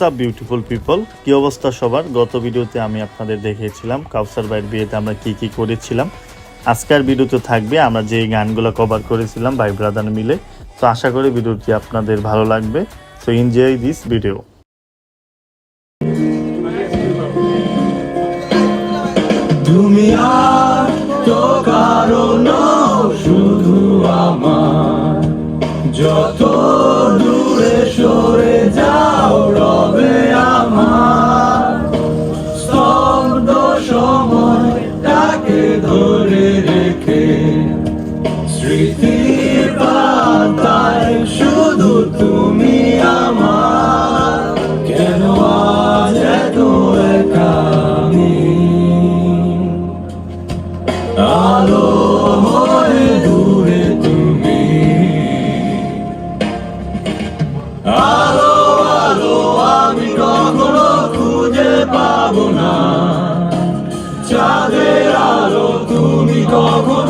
WhatsApp beautiful people কি অবস্থা সবার? গত ভিডিওতে আমি আপনাদের দেখিয়েছিলাম কাউসার ভাইয়ের বিয়েতে আমরা কি কি করেছিলাম। আজকের ভিডিওতে থাকবে আমরা যে গানগুলো কভার করেছিলাম ভাই ব্রাদার মিলে। তো আশা করি ভিডিওটি আপনাদের ভালো লাগবে। সো এনজয় দিস ভিডিও তো কারণ শুধু আমার। যত পাতায় শুধু তুমি আমার। কেন? আলো আলো আলো খুঁজে পাবো না। আলো তুমি কখনো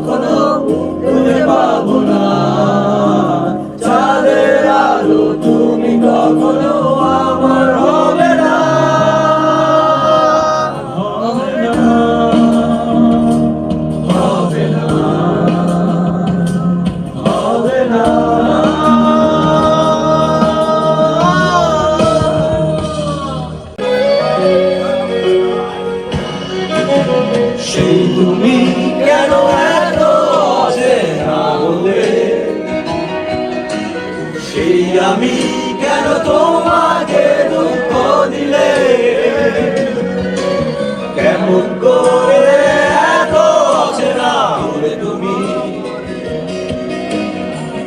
কখনো খুঁজে পাবো না। চাঁদের আলো তুমি কখনো আমার হবে না। হবে না হবে না হবে না। সেই তুমি আমি কেন তোমাকে দুঃখ দিলে? কেমন করে এত অচেনা তুমি?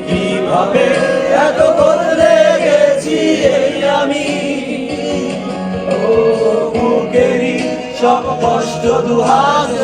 কীভাবে এত বদলে গেছি আমি? ও, বুকেরই সব কষ্ট দুহাতে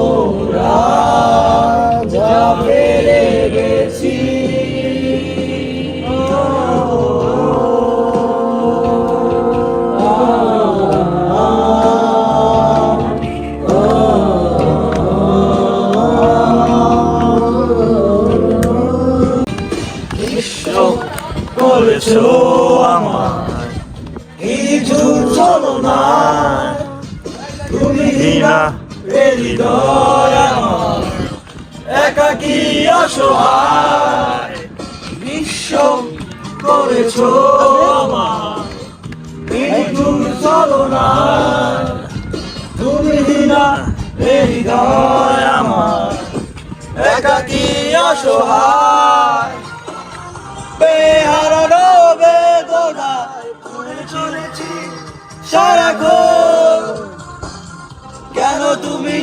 করেছ আমার কিছু চলো না তুমি না হৃদয় আমার একাকি অসহায় বিশ্ব করেছ আমার কিছু চলো না তুমি না হৃদয় আমার একাকি অসহায়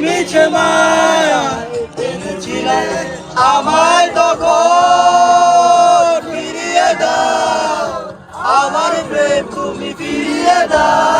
মিছে মায়া। আমায় তখন। ফিরিয়ে দাও আমার প্রেম তুমি ফিরিয়ে দাও।